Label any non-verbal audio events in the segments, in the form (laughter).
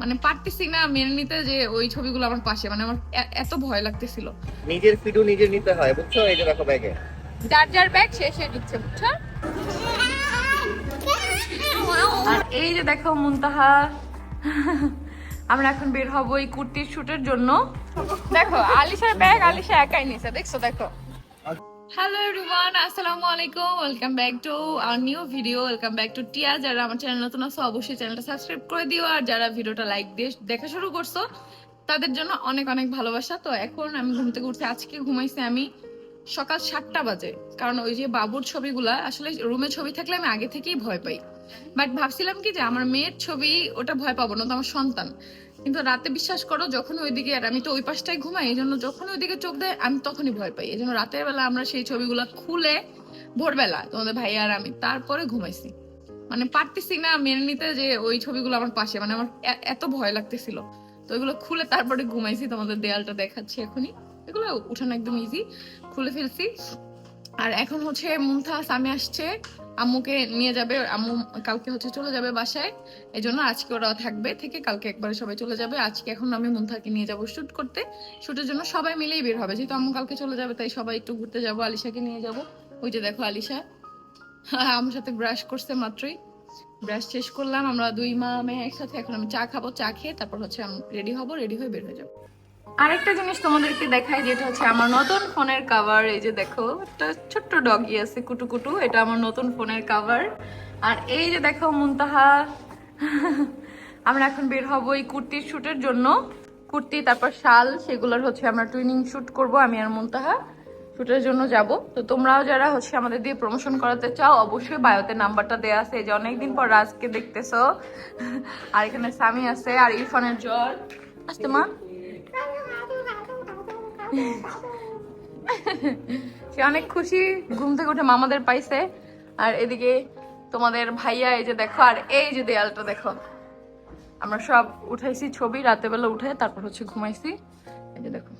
মানে পারতেছি না মেনে নিতে যে ওই ছবিগুলো আমার পাশে মানে আমার এত ভয় লাগতেছিল। নিজের ফিডু নিজে নিতে হয় বুঝছ? এই যে দেখো ব্যাগে। যার যার ব্যাগ শেষে দিচ্ছে বুঝছ? আর এই যে দেখো মুনতাহা আমরা এখন বের হব এই কুর্তির শুটের জন্য। দেখো আলিশার ব্যাগ আলিশা একাই নিছে দেখছ দেখো। হ্যালো এভরিওয়ান আসসালামু আলাইকুম welcome back to our new video welcome back to টিয়া যারা আমার চ্যানেল নতুন আছে, অবশ্যই চ্যানেলটা সাবস্ক্রাইব করে দিও। আর যারা ভিডিওটা লাইক দিয়ে দেখা শুরু করছ, তাদের জন্য অনেক অনেক ভালোবাসা। তো এখন আমি ঘুম থেকে উঠতে আজকে ঘুমাইছি আমি সকাল সাতটা বাজে। কারণ ওই যে বাবুর ছবিগুলা, আসলে রুমে ছবি থাকলে আমি আগে থেকেই ভয় পাই। বাট ভাবছিলাম কি যে আমার মেয়ের ছবি, ওটা ভয় পাবো না, তো আমার সন্তান। কিন্তু রাতে বিশ্বাস করো যখন ওইদিকে আর আমি তো ওই পাশটায় ঘুমাই এই জন্য যখন ওইদিকে চোখ দেয়, আমি তখনই ভয় পাই। এই জন্য রাতের বেলা আমরা সেই ছবিগুলো খুলে ভোরবেলা তোমাদের ভাই আর আমি তারপরে ঘুমাইছি। মানে পারতেছি না মেনে নিতে যে ওই ছবিগুলো আমার পাশে মানে আমার এত ভয় লাগতেছিল। তো ওইগুলো খুলে তারপরে ঘুমাইছি, তোমাদের দেয়ালটা দেখাচ্ছি এখনই। এগুলো উঠানো একদম ইজি খুলে ফেলছি। আর এখন হচ্ছে মুমতাজ আমি আসছে। আম্মুকে নিয়ে যাবে, আম্মু কালকে হচ্ছে চলে যাবে বাসায়। এই জন্য আজকে ওরা থাকবে থেকে কালকে একবারে সবাই চলে যাবে। আজকে এখন আমি মুন্থাকে নিয়ে যাব শ্যুট করতে। শ্যুটের জন্য সবাই মিলেই বের হবে। যেহেতু আম্মু কালকে চলে যাবে, তাই সবাই একটু ঘুরতে যাব, আলিশাকে নিয়ে যাব। ওই যে দেখো আলিশা। (laughs) আমার সাথে ব্রাশ করছে মাত্রই। ব্রাশ শেষ করলাম, আমরা দুই মা, মেয়ে একসাথে এখন আমি চা খাব, চা খেয়ে তারপর হচ্ছে আমি রেডি হব রেডি হয়ে বের হয়ে যাব। আরেকটা জিনিস তোমাদেরকে দেখাই, যেটা হচ্ছে আমার নতুন ফোনের কাভার এই যে দেখো, একটা ছোট্ট ডগি আছে কুটু কুটু এটা আমার নতুন ফোনের কাভার আর এই যে দেখো, মুনতাহা, আমরা এখন বের হব এই কুর্তির শ্যুটের জন্য। কুর্তি, তারপর শাল, সেগুলোর হচ্ছে আমরা টুইনিং শ্যুট করব, আমি আর মুনতাহা শ্যুটের জন্য যাব। তো তোমরাও যারা হচ্ছে আমাদের দিয়ে প্রমোশন করাতে চাও, অবশ্যই বায়োতে নাম্বারটা দেয়া আছে। এই যে অনেকদিন পর রাজকে দেখতেছো। আর এখানে সামি আছে, আর ইরফানের জ্বর। আসতে মা। (laughs) সে অনেক খুশি, ঘুম থেকে উঠে মামাদের পাইছে। আর এদিকে তোমাদের ভাইয়া, এই যে দেখো, আর এই যে দেয়ালটা দেখো। আমরা সব উঠাইছি ছবি বেলা উঠে তারপর হচ্ছে ঘুমাইছি। এই যে দেখো।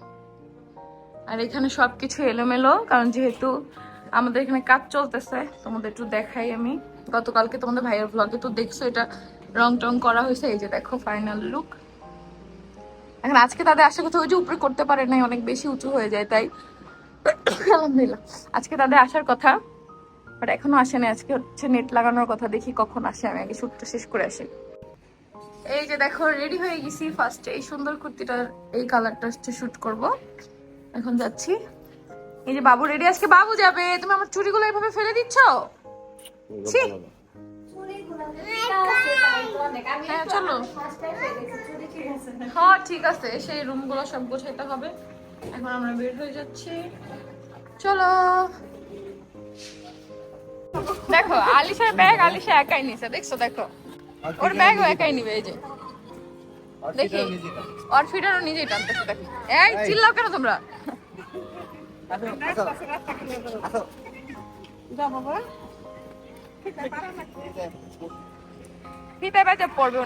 আর এখানে সবকিছু এলোমেলো, কারণ যেহেতু আমাদের এখানে কাজ চলতেছে, তোমাদের একটু দেখাই আমি। গতকালকে তোমাদের ভাইয়ের ভ্লগে তো দেখছ, এটা রং টং করা হয়েছে। এই যে দেখো ফাইনাল লুক এখন আজকে তাদের আসার কথা ওই যে উপরে করতে পারে নাই অনেক বেশি উঁচু হয়ে যায় তাই। আলহামদুলিল্লাহ। আজকে তাদের আসার কথা বাট এখনও আসেনি। আজকে হচ্ছে নেট লাগানোর কথা দেখি কখন আসে আমি আগে শুটটা শেষ করে আসি। এই যে দেখো রেডি হয়ে গেছি ফার্স্ট এই সুন্দর কুর্তিটার এই কালারটা হচ্ছে শুট করব। এখন যাচ্ছি। এই যে বাবু রেডি আজকে বাবু যাবে। তুমি আমার চুড়িগুলো এইভাবে ফেলে দিচ্ছ? ছি। হ্যাঁ চলো। (laughs) হ্যাঁ ঠিক আছে সেই রুমগুলো সব গোছাইতে হবে। এখন আমরা বের হয়ে যাচ্ছি। চলো। দেখো আলিশার ব্যাগ আলিশা একাই নিছে দেখছ দেখো। ওর ব্যাগও একাই নিবে এই যে। দেখি। ওর ফিটারও নিজেই টানতেছে দেখো। এই চিল্লাও কেন তোমরা? ফিতে বেঁচে পড়বে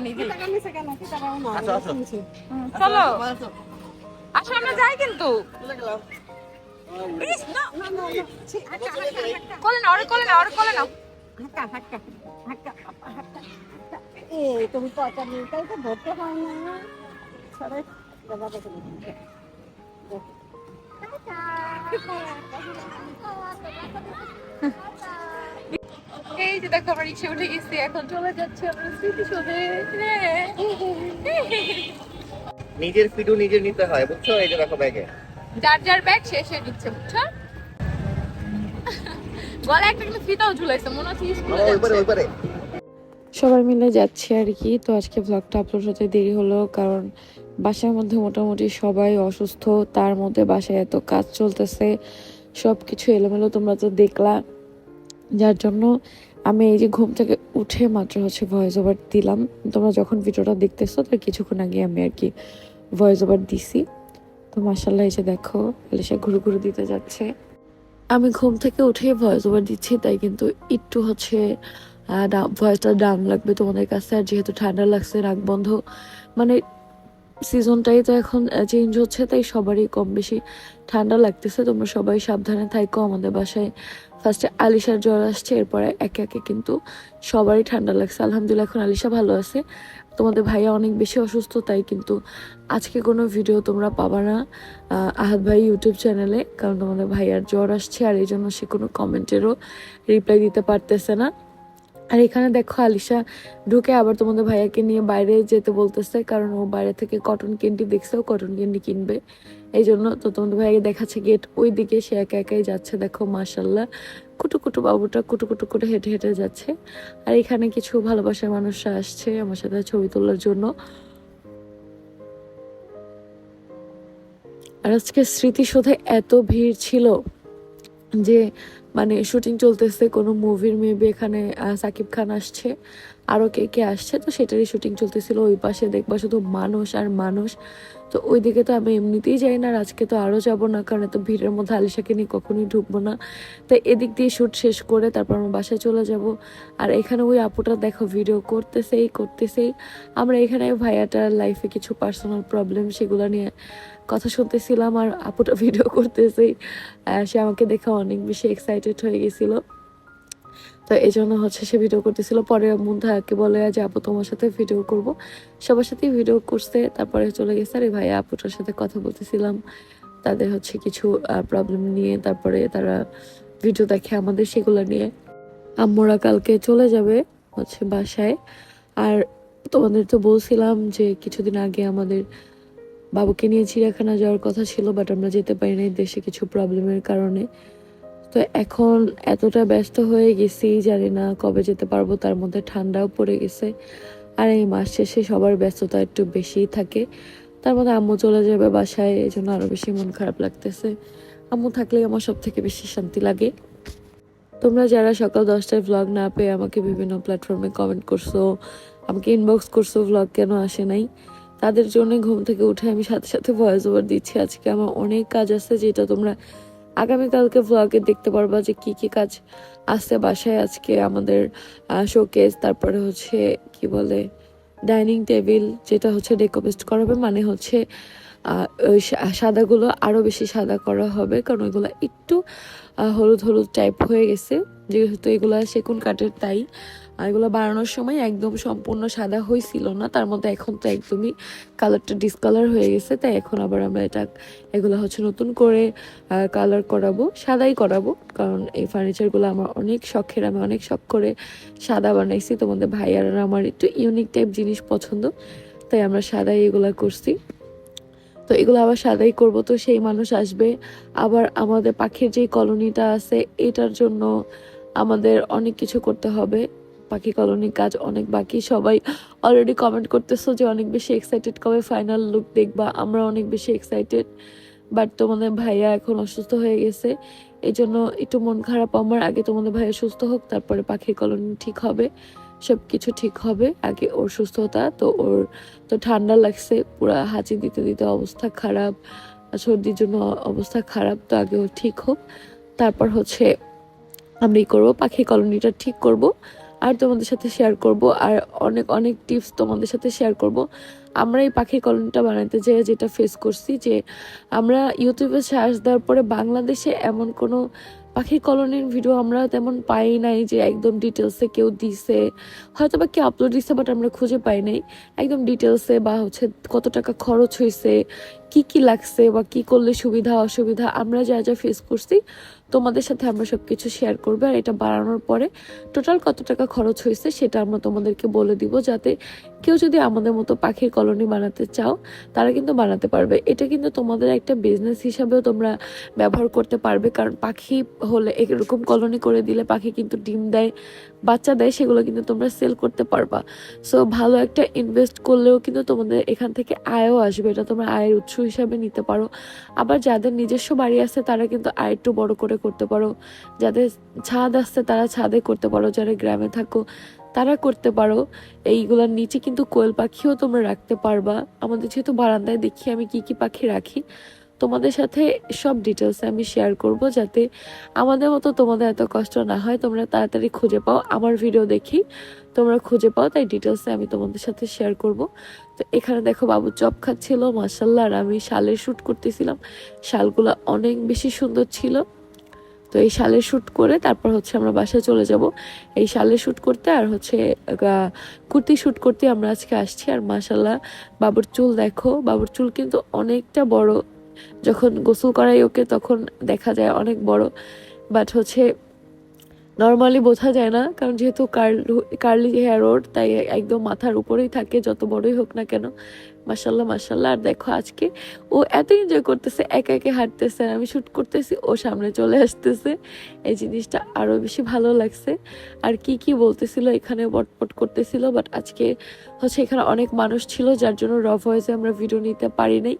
হুম, চলো। আসো আমরা যাই কিন্তু। না। কোলে নাও ওরে কোলে নাও ওরে কোলে নাও। এ তুমি পয়সা নিয়ে তাই তো ধরতে হয় না। সবাই দাদা দেখে। (laughs) এই যে দেখো আমরা রিক্সা উঠে গেছি এখন চলে যাচ্ছি আমরা স্মৃতিসৌধে। নিজের ফিডু নিজে নিতে হয় বুঝছ? এই যে দেখো ব্যাগে যার যার ব্যাগ শেষে দিচ্ছে বুঝছ? গলা একটা কিন্তু ফিতাও ঝুলাইছে মনে হচ্ছে স্কুলে ওই পারে ওই পারে সবাই মিলে যাচ্ছি আর কি তো আজকে ব্লগটা আপলোড হতে দেরি হলো কারণ বাসার মধ্যে মোটামুটি সবাই অসুস্থ তার মধ্যে বাসায় এত কাজ চলতেছে সব কিছু এলোমেলো তোমরা তো দেখলা। যার জন্য আমি এই যে ঘুম থেকে উঠে মাত্র হচ্ছে ভয়েস ওভার দিলাম। তোমরা যখন ভিডিওটা দেখতেছো, তার কিছুক্ষণ আগে আমি আর কি ভয়েস ওভার দিছি। তো মাসাল্লাহ এসে দেখো সে ঘুরু ঘুরু দিতে যাচ্ছে। আমি ঘুম থেকে উঠে ভয়েস ওভার দিচ্ছি, তাই কিন্তু একটু হচ্ছে ভয়েসটা ডাউন লাগবে তোমাদের কাছে। আর যেহেতু ঠান্ডা লাগছে নাক বন্ধ মানে সিজনটাই তো এখন চেঞ্জ হচ্ছে তাই সবারই কম বেশি ঠান্ডা লাগতেছে। তোমরা সবাই সাবধানে থাকো আমাদের বাসায়। ফার্স্টে আলিশার জ্বর আসছে এরপরে একে একে কিন্তু সবারই ঠান্ডা লাগছে। আলহামদুলিল্লাহ এখন আলিশা ভালো আছে। তোমাদের ভাইয়া অনেক বেশি অসুস্থ তাই কিন্তু আজকে কোনো ভিডিও তোমরা পাবা না আহ, আহাদ ভাই ইউটিউব চ্যানেলে কারণ তোমাদের ভাইয়ার জ্বর আসছে আর এই জন্য সে কোনো কমেন্টেরও রিপ্লাই দিতে পারতেছে না। আর এখানে দেখো আলিশা ঢুকে আবার তোমাদের ভাইয়াকে নিয়ে বাইরে যেতে বলতেছে, কারণ ও বাইরে থেকে কটন ক্যান্ডি দেখছে, ও কটন ক্যান্ডি কিনবে। এই জন্য তো তোমাদের ভাইয়াকে দেখাচ্ছে গেট ওই দিকে সে একা একাই যাচ্ছে, দেখো মাশাল্লাহ কুটু কুটু বাবুটা কুটু কুটু করে হেঁটে হেঁটে যাচ্ছে। আর এখানে কিছু ভালোবাসার মানুষরা আসছে আমার সাথে ছবি তোলার জন্য। আর আজকে স্মৃতিসৌধে এত ভিড় ছিল যে মানে শুটিং চলতেছে, কোনো মুভির মেবি এখানে সাকিব খান আসছে আরও কে কে আসছে, তো সেটারই শুটিং চলতেছিল, ওই পাশে দেখবা শুধু মানুষ আর মানুষ। তো ওইদিকে তো আমি এমনিতেই যাই না, আর আজকে তো আরও যাব না, কারণ এত ভিড়ের মধ্যে আলিশাকে নিয়ে কখনোই ঢুকবো না। তো এদিক দিয়ে শ্যুট শেষ করে তারপর আমার বাসায় চলে যাব। আর এখানে ওই আপুটা দেখো ভিডিও করতেছেই করতেছেই। আমরা এখানে ভাইয়াটার লাইফে কিছু পার্সোনাল প্রবলেম সেগুলো নিয়ে কথা শুনতেছিলাম আর আপুটা ভিডিও করতেছি সে আমাকে দেখে অনেক বেশি এক্সাইটেড হয়ে গেছিল। তো এই জন্য হচ্ছে সে ভিডিও করতেছিল। পরে মুন্ধাকে বলে যে আপু তোমার সাথে ভিডিও করব। সবার সাথেই ভিডিও করছে, তারপরে চলে গেছে। আর ভাইয়া আপুটার সাথে কথা বলতেছিলাম। তাদের হচ্ছে কিছু প্রবলেম নিয়ে, তারপরে তারা ভিডিও দেখে আমাদের সেগুলো নিয়ে। আম্মুরা কালকে চলে যাবে হচ্ছে বাসায়। আর তোমাদের তো বলছিলাম যে কিছুদিন আগে আমাদের বাবুকে নিয়ে চিড়িয়াখানা যাওয়ার কথা ছিল বাট আমরা যেতে পারি নাই দেশে কিছু প্রবলেমের কারণে। তো এখন এতটা ব্যস্ত হয়ে গেছি, জানি না কবে যেতে পারব, তার মধ্যে ঠান্ডাও পড়ে গেছে। আর এই মাস শেষে সবার ব্যস্ততা একটু বেশিই থাকে। তার মধ্যে আম্মু চলে যাবে বাসায় এই জন্য আরও বেশি মন খারাপ লাগতেছে। আম্মু থাকলে আমার সব থেকে বেশি শান্তি লাগে। তোমরা যারা সকাল দশটায় ভ্লগ না পেয়ে আমাকে বিভিন্ন প্ল্যাটফর্মে কমেন্ট করছ, আমাকে ইনবক্স করছ ভ্লগ কেন আসে নাই? তাদের জন্য ঘুম থেকে উঠে আমি সাথে সাথে ভয়েস ওভার দিচ্ছি। আজকে আমার অনেক কাজ আছে যেটা তোমরা আগামীকালকে ভ্লগে দেখতে পারবা যে কি কি কাজ আছে বাসায় আজকে আমাদের শোকেস তারপরে হচ্ছে কি বলে ডাইনিং টেবিল যেটা হচ্ছে ডেকোরেট করা হবে। মানে হচ্ছে সাদাগুলো আরও বেশি সাদা করা হবে, কারণ ওইগুলো একটু হলুদ হলুদ টাইপ হয়ে গেছে। যেহেতু এগুলো সেগুন কাঠের, তাই এগুলো বানানোর সময় একদম সম্পূর্ণ সাদা হয়েছিল না, তার মধ্যে এখন তো একদমই কালারটা ডিসকালার হয়ে গেছে, তাই এখন আবার আমরা এটা, এগুলো হচ্ছে নতুন করে কালার করাবো, সাদাই করাবো, কারণ এই ফার্নিচারগুলো আমার অনেক শখের, আমি অনেক শখ করে সাদা বানাইছি, তোমাদের ভাইয়ার আমার একটু ইউনিক টাইপ জিনিস পছন্দ, তাই আমরা সাদাই এগুলো করছি। তো এগুলো আবার সাদাই করব, তো সেই মানুষ আসবে, আবার আমাদের পাখির যে কলোনিটা আছে, এটার জন্য আমাদের অনেক কিছু করতে হবে। পাখি কলোনির কাজ অনেক বাকি। সবাই অলরেডি কমেন্ট করতেছো যে অনেক বেশি এক্সাইটেড কবে ফাইনাল লুক দেখবা। আমরা অনেক বেশি এক্সাইটেড বাট তোমাদের ভাইয়া এখন অসুস্থ হয়ে গেছে। এই জন্য একটু মন খারাপ আমার আগে তোমাদের ভাইয়া সুস্থ হোক, তারপরে পাখির কলোনি ঠিক হবে সব কিছু ঠিক হবে। আগে ওর সুস্থতা, তো ওর তো ঠান্ডা লাগছে, পুরা হাঁচি দিতে দিতে অবস্থা খারাপ সর্দির জন্য অবস্থা খারাপ, তো আগে ও ঠিক হোক। তারপর হচ্ছে আমরা ই করব, পাখি কলোনিটা ঠিক করব। আর তোমাদের সাথে শেয়ার করব, আর অনেক অনেক টিপস তোমাদের সাথে শেয়ার করব। আমরা এই পাখির কলোনিটা বানাতে যেয়ে যেটা ফেস করছি যে, আমরা ইউটিউবে সার্চ দেওয়ার পরে বাংলাদেশে এমন কোনো পাখি কলোনির ভিডিও আমরা তেমন পাই নাই যে, একদম ডিটেলসে কেউ দিছে। হয়তো বা কেউ আপলোড দিছে বাট আমরা খুঁজে পাই নাই। একদম ডিটেলসে বা হচ্ছে কত টাকা খরচ হয়েছে কি কি লাগছে বা কি করলে সুবিধা, অসুবিধা, আমরা যা যা ফেস করছি তোমাদের সাথে আমরা সব কিছু শেয়ার করব আর এটা বাড়ানোর পরে টোটাল কত টাকা খরচ হয়েছে সেটা আমরা তোমাদেরকে বলে দিব যাতে কেউ যদি আমাদের মতো পাখির কলোনি বানাতে চাও, তারা কিন্তু বানাতে পারবে। এটা কিন্তু তোমাদের একটা বিজনেস হিসাবেও তোমরা ব্যবহার করতে পারবে, কারণ পাখি হলে এরকম কলোনি করে দিলে পাখি কিন্তু ডিম দেয় বাচ্চা দেয় সেগুলো কিন্তু তোমরা সেল করতে পারবা। সো ভালো একটা ইনভেস্ট করলেও কিন্তু তোমাদের এখান থেকে আয়ও আসবে। এটা তোমরা আয়ের উৎস হিসাবে নিতে পারো। আবার যাদের নিজস্ব বাড়ি আছে, তারা কিন্তু আয় একটু বড় করে করতে পারো। যাদের ছাদ আসছে তারা ছাদে করতে পারো। যারা গ্রামে থাকো, তারা করতে পারো। এইগুলোর নিচে কিন্তু কোয়েল পাখিও তোমরা রাখতে পারবা। আমাদের যেহেতু বারান্দায় দেখি, আমি কি কি পাখি রাখি তোমাদের সাথে সব ডিটেলস আমি শেয়ার করব যাতে আমাদের মতো তোমাদের এত কষ্ট না হয়। তোমরা তাড়াতাড়ি খুঁজে পাও। আমার ভিডিও দেখি, তোমরা খুঁজে পাও, তাই ডিটেলসে আমি তোমাদের সাথে শেয়ার করব। তো এখানে দেখো বাবু চপ খাচ্ছিল মাসাল্লাহ আর আমি শালের শ্যুট করতেছিলাম। শালগুলো অনেক বেশি সুন্দর ছিল। তো এই শালের শ্যুট করে তারপর হচ্ছে আমরা বাসায় চলে যাব। এই শালের শ্যুট করতে আর হচ্ছে কুর্তি শ্যুট করতে আমরা আজকে আসছি। আর মাসাল্লাহ বাবুর চুল দেখো, বাবুর চুল কিন্তু অনেকটা বড়। যখন গোসল করাই ওকে, তখন দেখা যায় অনেক বড়। বাট হচ্ছে নর্মালি বোঝা যায় না, কারণ যেহেতু কার্ল কার্লি হেয়ার ওর, তাই একদম মাথার উপরেই থাকে, যত বড়ই হোক না কেন। মাসাল্লাহ মাসাল্লাহ আর দেখো আজকে ও এত এনজয় করতেছে, একা একে হাঁটতেছে আর আমি শ্যুট করতেছি, ও সামনে চলে আসতেছে। এই জিনিসটা আরও বেশি ভালো লাগছে। আর কি কি বলতেছিল, এখানে বটপট করতেছিল বাট আজকে হচ্ছে এখানে অনেক মানুষ ছিল, যার জন্য র ভয়েসে আমরা ভিডিও নিতে পারি নাই।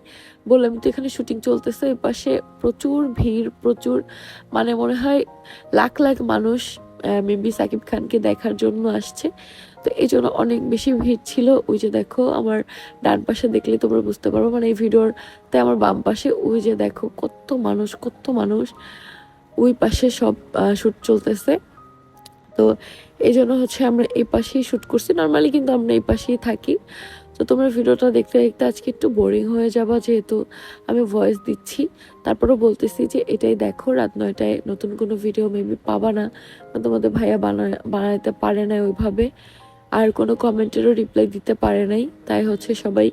বললাম, তো এখানে শুটিং চলতেছে। এই পাশে প্রচুর ভিড়, প্রচুর মানে মনে হয় লাখ লাখ মানুষ মেবি সাকিব খানকে দেখার জন্য আসছে। তো এই জন্য অনেক বেশি ভিড় ছিল। ওই যে দেখো, আমার ডান পাশে দেখলে তোমরা বুঝতে পারব মানে এই ভিডিওর তাই আমার বাম পাশে, ওই যে দেখো কত মানুষ কত মানুষ, ওই পাশে সব শ্যুট চলতেছে। তো এই জন্য হচ্ছে আমরা এই পাশেই শ্যুট করছি। নর্মালি কিন্তু আমরা এই পাশেই থাকি। তো তোমরা ভিডিওটা দেখতে দেখতে আজকে একটু বোরিং হয়ে যাবা যেহেতু আমি ভয়েস দিচ্ছি। তারপরেও বলতেছি যে এটাই দেখো, রাত নয়টায় নতুন কোনো ভিডিও মেবি পাবা না তোমাদের ভাইয়া বানায়, বানাইতে পারে না ওইভাবে। আর কোনো কমেন্টেরও রিপ্লাই দিতে পারে নাই। তাই হচ্ছে সবাই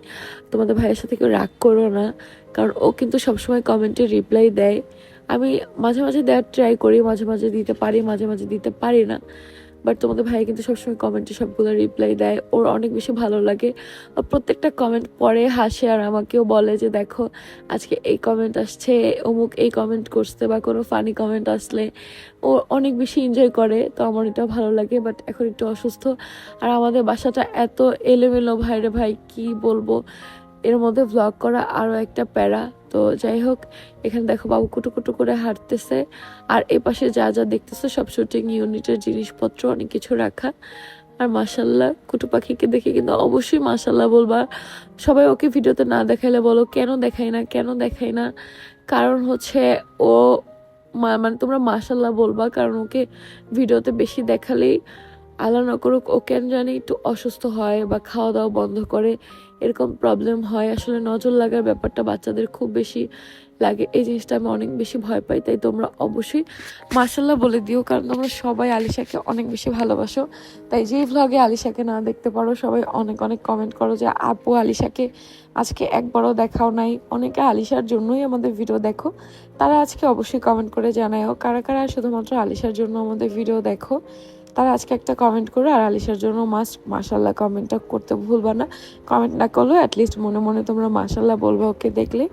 তোমাদের ভাইয়ের সাথে কেউ রাগ করো না। কারণ ও কিন্তু সবসময় কমেন্টে রিপ্লাই দেয়। আমি মাঝে মাঝে দেওয়ার ট্রাই করি, মাঝে মাঝে দিতে পারি, মাঝে মাঝে দিতে পারি না। বাট তোমাদের ভাই কিন্তু সবসময় কমেন্টে সবগুলো রিপ্লাই দেয়। ওর অনেক বেশি ভালো লাগে। প্রত্যেকটা কমেন্ট পরে হাসে আর আমাকেও বলে যে, দেখো, আজকে এই কমেন্ট আসছে, অমুক এই কমেন্ট করছে বা কোনো ফানি কমেন্ট আসলে। ও অনেক বেশি এনজয় করে, তো আমার এটা ভালো লাগে বাট এখন একটু অসুস্থ। আর আমাদের বাসাটা এত এলোমেলো, ভাইরে ভাই, কি বলব? এর মধ্যে ভ্লগ করা আরও একটা প্যারা। তো যাই হোক, এখানে দেখো বাবু কুটু কুটু করে হাঁটতেছে। আর এ পাশে যা যা দেখতেছে সব শুটিং ইউনিটের জিনিসপত্র, অনেক কিছু রাখা। আর মাসাল্লাহ কুটু পাখিকে দেখে কিন্তু অবশ্যই মাসাল্লাহ বলবা। সবাই ওকে ভিডিওতে না দেখাইলে বলো, কেন দেখাই না, কেন দেখাই না? কারণ হচ্ছে ও মানে তোমরা মাসাল্লাহ বলবা, কারণ ওকে ভিডিওতে বেশি দেখালেই আল্লাহ না করুক, ও কেন জানি একটু অসুস্থ হয় বা খাওয়া দাওয়া বন্ধ করে। এরকম প্রবলেম হয়, আসলে নজর লাগার ব্যাপারটা বাচ্চাদের খুব বেশি লাগে। এই জিনিসটা আমি অনেক বেশি ভয় পাই, তাই তোমরা অবশ্যই মার্শাল্লাহ বলে দিও, কারণ তোমরা সবাই আলিশাকে অনেক বেশি ভালোবাসো। তাই যেই ভ্লগে আলিশাকে না দেখতে পারো, সবাই অনেক অনেক কমেন্ট করো যে, আপু, আলিশাকে আজকে একবারও দেখাও নাই। অনেকে আলিশার জন্যই আমাদের ভিডিও দেখো, তারা আজকে অবশ্যই কমেন্ট করে জানাও কারা কারা শুধুমাত্র আলিশার জন্য আমাদের ভিডিও দেখো। তারা আজকে একটা কমেন্ট করো আর আলিশার জন্য মাস্ট মাসাল্লাহ কমেন্টটা করতে ভুলবা না। কমেন্ট না করলেও অ্যাটলিস্ট মনে মনে তোমরা মাসাল্লাহ বলবে, ওকে দেখলে।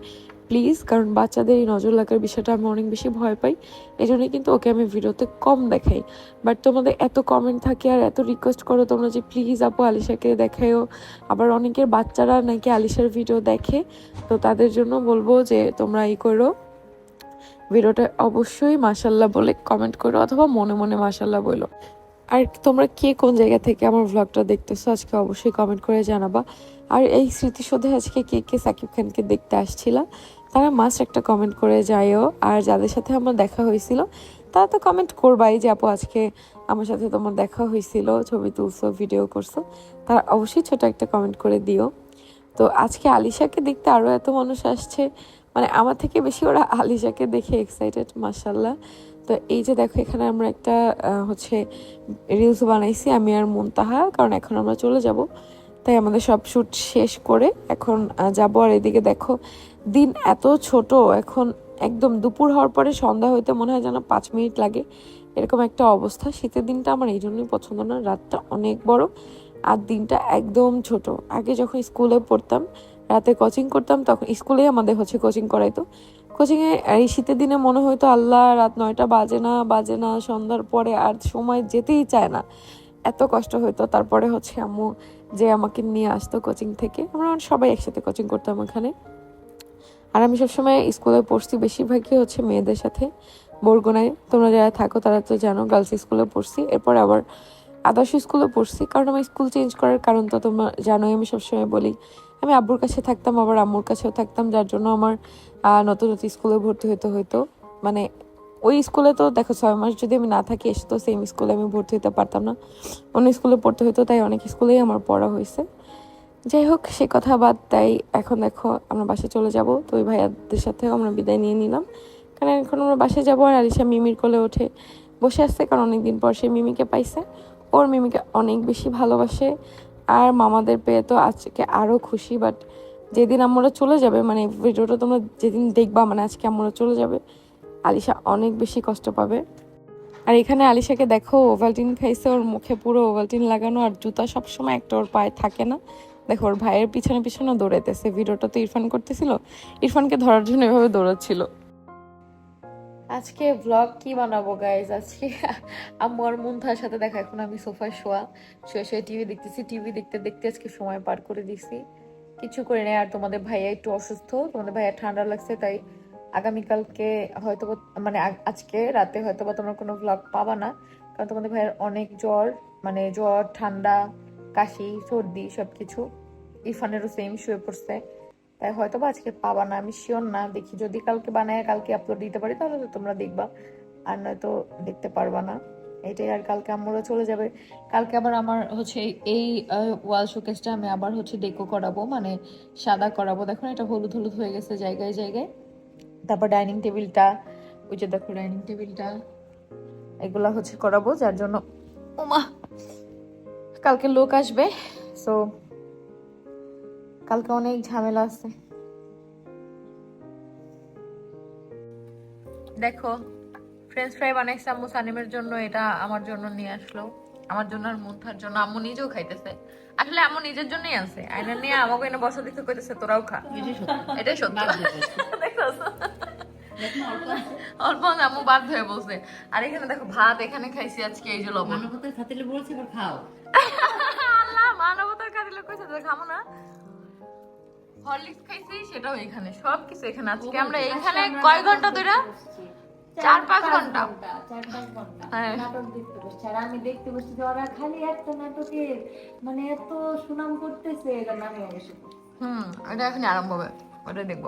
প্লিজ কারণ বাচ্চাদের এই নজর লাগার বিষয়টা আমি অনেক বেশি ভয় পাই। এই জন্যই কিন্তু ওকে আমি ভিডিওতে কম দেখাই। বাট তোমাদের এত কমেন্ট থাকে আর এত রিকোয়েস্ট করো তোমরা যে প্লিজ আপু, আলিশাকে দেখাইও। আবার অনেকের বাচ্চারা নাকি আলিশার ভিডিও দেখে। তো তাদের জন্য বলব যে, তোমরা এই করো। ভিডিওটা অবশ্যই মাসাল্লাহ বলে কমেন্ট করো, অথবা মনে মনে মাসাল্লাহ বলো। আর তোমরা কে কোন জায়গা থেকে আমার ভ্লগটা দেখতেছো, আজকে অবশ্যই কমেন্ট করে জানাবা। আর এই স্মৃতিসৌধে আজকে কে কে সাকিব খানকে দেখতে আসছিল, তারা মাস্ট একটা কমেন্ট করে যায়ও। আর যাদের সাথে আমার দেখা হয়েছিল, তারা তো কমেন্ট করবাই যে, আপু, আজকে আমার সাথে তোমার দেখা হয়েছিল, ছবি তুলছো ভিডিও করছ। তারা অবশ্যই ছোট একটা কমেন্ট করে দিও। তো আজকে আলিশাকে দেখতে আরও এত মানুষ আসছে মানে আমার থেকে বেশি ওরা আলিশাকে দেখে এক্সাইটেড মাসাল্লাহ তো এই যে দেখো, এখানে আমরা একটা হচ্ছে রিলস বানাইছি আমি আর মুনতাহা, কারণ এখন আমরা চলে যাব। তাই আমাদের সব শ্যুট শেষ করে এখন যাব। আর এদিকে দেখো, দিন এত ছোট, এখন একদম দুপুর হওয়ার পরে সন্ধ্যা হইতে মনে হয় যেন পাঁচ মিনিট লাগে। এরকম একটা অবস্থা। শীতের দিনটা আমার এই জন্যই পছন্দ না, রাতটা অনেক বড়। আর দিনটা একদম ছোট। আগে যখন স্কুলে পড়তাম, রাতে কোচিং করতাম, তখন স্কুলেই আমাদের হচ্ছে কোচিং করাইতো। কোচিংয়ে এই শীতের দিনে মনে হতো আল্লাহ রাত নয়টা বাজে না বাজে না, সন্ধ্যার পরে আর সময় যেতেই চায় না। এত কষ্ট হতো তারপরে হচ্ছে আম্মু যে আমাকে নিয়ে আসতো কোচিং থেকে। আমরা সবাই একসাথে কোচিং করতাম ওখানে। আর আমি সবসময় স্কুলে পড়ছি বেশিরভাগই হচ্ছে মেয়েদের সাথে, বরগুনায়। তোমরা যারা থাকো তারা তো জানো গার্লস স্কুলে পড়ছি। এরপর আবার আদর্শ স্কুলে পড়ছি। কারণ আমার স্কুল চেঞ্জ করার কারণ তো তোমরা জানোই, আমি সবসময় বলি আমি আব্বুর কাছে থাকতাম, আবার আম্মুর কাছেও থাকতাম, যার জন্য আমার নতুন নতুন স্কুলে ভর্তি হতে হতো মানে ওই স্কুলে তো দেখো ছয় মাস যদি আমি না থাকি, এসে তো সেম স্কুলে আমি ভর্তি হতে পারতাম না। অন্য স্কুলে পড়তে হতো তাই অনেক স্কুলেই আমার পড়া হয়েছে যাই হোক, সে কথা বাদ তাই এখন দেখো আমরা বাসে চলে যাব। তো ওই ভাইয়াদের সাথেও আমরা বিদায় নিয়ে নিলাম। কারণ এখন আমরা বাসে যাব আর আলিশা মিমির কোলে উঠে বসে আসছে কারণ অনেকদিন পর সে মিমিকে পাইছে। ওর মিমিকে অনেক বেশি ভালোবাসে। আর মামাদের পেয়ে তো আজকে আরও খুশি বাট যেদিন আমরা চলে যাবে মানে ভিডিওটা তোমরা যেদিন দেখবা মানে আজকে আমরা চলে যাবে, আলিশা অনেক বেশি কষ্ট পাবে। আর এখানে আলিশাকে দেখো, ওভালটিন খাইছে, ওর মুখে পুরো ওভালটিন লাগানো, আর জুতা সবসময় একটা ওর পায়ে থাকে না। দেখো, ওর ভাইয়ের পিছনে পিছনে দৌড়াইতেছে, ভিডিওটা তো ইরফান করতেছিল, ইরফানকে ধরার জন্য এভাবে দৌড়াচ্ছিল। আজকে ব্লগ কি বানাবো গাইজ আজকে (laughs) আম্মু আর মুন্থার সাথে দেখা, এখন আমি সোফায় শোয়া। শুয়ে শুয়ে টিভি দেখতেছি টিভি দেখতে দেখতে আজকে সময় পার করে দিছি। কিছু করে নেই, আর তোমাদের ভাইয়া একটু অসুস্থ, তোমাদের ভাইয়া ঠান্ডা লাগছে, তাই আগামীকালকে হয়তো মানে আজকে রাতে হয়তো বা তোমরা কোনো ব্লগ পাবা না। কারণ তোমাদের ভাইয়ের অনেক জ্বর মানে জ্বর, ঠান্ডা, কাশি, সর্দি, সবকিছু। ইরফানেরও সেম শুয়ে পড়ছে। তাই হয়তো বা আজকে পাবা না, আমি শিওর না। দেখি যদি কালকে বানায়, কালকে আপলোড দিতে পারি, তাহলে তো তোমরা দেখবা। আর নয়তো দেখতে পারবা না। এটাই আর কালকে আমরা চলে যাবে। কালকে আবার আমার হচ্ছে এই ওয়াল শোকেসটা আমি আবার হচ্ছে ডেকো করাবো মানে সাদা করাবো। দেখো এটা হলুদ হলুদ হয়ে গেছে জায়গায় জায়গায়। তারপর ডাইনিং টেবিলটা ওই যে দেখো ডাইনিং টেবিলটা এগুলা হচ্ছে করাবো, যার জন্য ওমা কালকে লোক আসবে। সো কালকে অনেক ঝামেলা আছে। দেখো ফ্রেঞ্চ ফ্রাই বানাইছে আম্মু সানিমের জন্য এটা আমার জন্য নিয়ে আসলো। আমার জন্য আর মুন্থার জন্য। আম্মু নিজেও খাইতেছে। আসলে আম্মু নিজের জন্যই আনছে। আইনা নিয়ে আমাকে এনে বসা দিতে কইতেছে তোরাও খা। এটাই সত্য। দেখছ? অল্প না, আম্মু বাদ হয়ে বলছে। আর এখানে দেখো ভাত এখানে খাইছি আজকে এই যে লবণ। মানবতার খাতিরে বলছে খাও। আল্লাহ মানবতার কাটিলে কইছে তো খামো না। হরলিক্স খাইছি সেটাও এখানে। সবকিছু এখানে আজকে আমরা এখানে কয় ঘণ্টা ধরে? চার পাঁচ ঘণ্টা। চার পাঁচ ঘণ্টা। হ্যাঁ। নাটক দেখতে বসছে। আর আমি দেখতে বসছি যে ওরা খালি একটা নাটকের মানে এত সুনাম করতেছে এটা নামে অবশ্য হুম এটা এখন আরম্ভ হবে। ওটা দেখব।